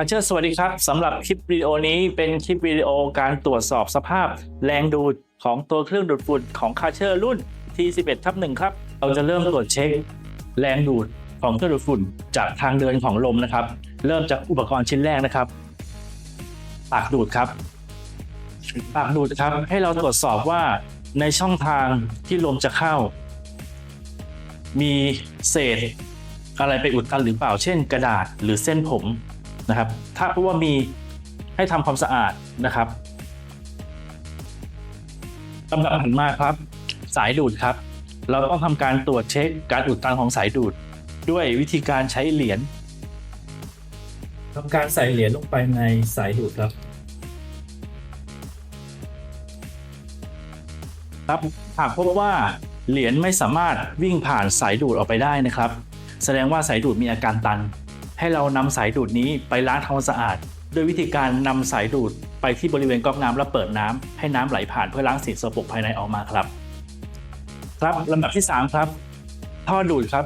อาเชอร์สวัสดีครับสำหรับคลิปวิดีโอนี้เป็นคลิปวิดีโอการตรวจสอบสภาพ แรงดูดของตัวเครื่องดูดฝุ่นของคาเชอร์รุ่น T11 ทับ1ครับ เราจะเริ่มตรวจเช็ค แรงดูดของเครื่องดูดฝุ่นจากทางเดินของลมนะครับ เริ่มจากอุปกรณ์ชิ้นแรกนะครับ ปากดูดครับ ปากดูดครับ ให้เราตรวจสอบว่าในช่องทางที่ลมจะเข้า มีเศษอะไรไปอุดตันหรือเปล่า เช่น กระดาษหรือเส้นผม นะครับ ถ้าพบว่ามีให้ทำความสะอาดนะครับลำดับถัดมาครับ สายดูดครับ เราต้องทำการตรวจเช็คการอุดตันของสายดูด ด้วยวิธีการใช้เหรียญทำการใส่เหรียญลงไปในสายดูดครับ ครับหากพบว่าเหรียญไม่สามารถวิ่งผ่านสายดูดออกไปได้นะครับ แสดงว่าสายดูดมีอาการตัน ให้เรานำสายดูดนี้ไปล้างทำความสะอาด โดยวิธีการนำสายดูดไปที่บริเวณก๊อกน้ำแล้วเปิดน้ำให้น้ำไหลผ่านเพื่อล้างสิ่งสกปรกภายในออกมาครับ ครับลำดับที่ 3 ครับ ท่อดูดครับ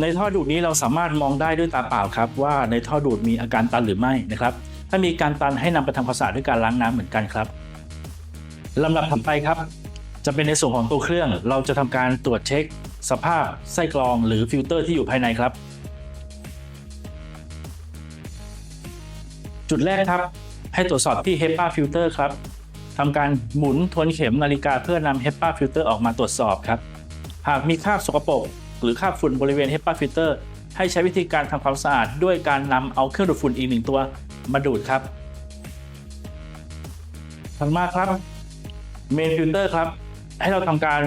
ในท่อดูดนี้เราสามารถมองได้ด้วยตาเปล่าครับ ว่าในท่อดูดมีอาการตันหรือไม่นะครับ ถ้ามีการตันให้นำไปทำความสะอาดด้วยการล้างน้ำเหมือนกันครับลำดับถัดไปครับ จะเป็นในส่วนของตัวเครื่อง เราจะทำการตรวจเช็ค สภาพไส้กรองหรือฟิลเตอร์ที่อยู่ภายในครับ จุดแรกครับ ให้ตรวจสอบที่ HEPA filter ครับทำการหมุนทวนเข็มนาฬิกาเพื่อนำ HEPA filter ออกมาตรวจสอบครับ หากมีคราบสกปรกหรือคราบฝุ่นบริเวณ HEPA filter ให้ใช้วิธีการทำความสะอาดด้วยการนำเอาเครื่องดูดฝุ่นอีกหนึ่งตัวมาดูดครับถัดมาครับเมนฟิลเตอร์ครับ ให้เราทำการ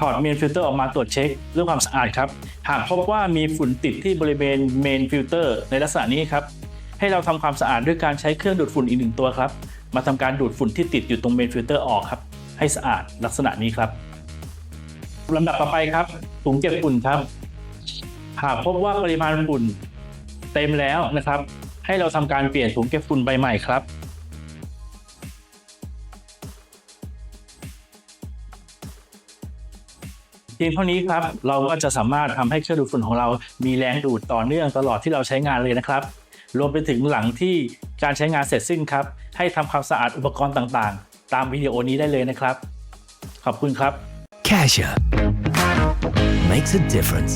ถอดเมนฟิลเตอร์ออกมาตรวจเช็คเรื่องความสะอาดครับ หากพบว่ามีฝุ่นติดที่บริเวณเมนฟิลเตอร์ในลักษณะนี้ครับ ให้เราทำความสะอาดด้วยการใช้เครื่องดูดฝุ่นอีกหนึ่งตัวครับ มาทำการดูดฝุ่นที่ติดอยู่ตรงเมนฟิลเตอร์ออกครับ ให้สะอาดลักษณะนี้ครับลำดับต่อไปครับถุงเก็บฝุ่นครับ หากพบว่าปริมาณฝุ่นเต็มแล้วนะครับ ให้เราทำการเปลี่ยนถุงเก็บฝุ่นใบใหม่ครับเพียงเท่านี้ครับ เราก็จะสามารถทำให้เครื่องดูดฝุ่นของเรามีแรงดูดต่อเนื่องตลอดที่เราใช้งานเลยนะครับ รวมไปถึงหลังที่การใช้งานเสร็จสิ้นครับ ให้ทำความสะอาดอุปกรณ์ต่างๆ ตามวิดีโอนี้ได้เลยนะครับ ขอบคุณครับ Casher makes a difference.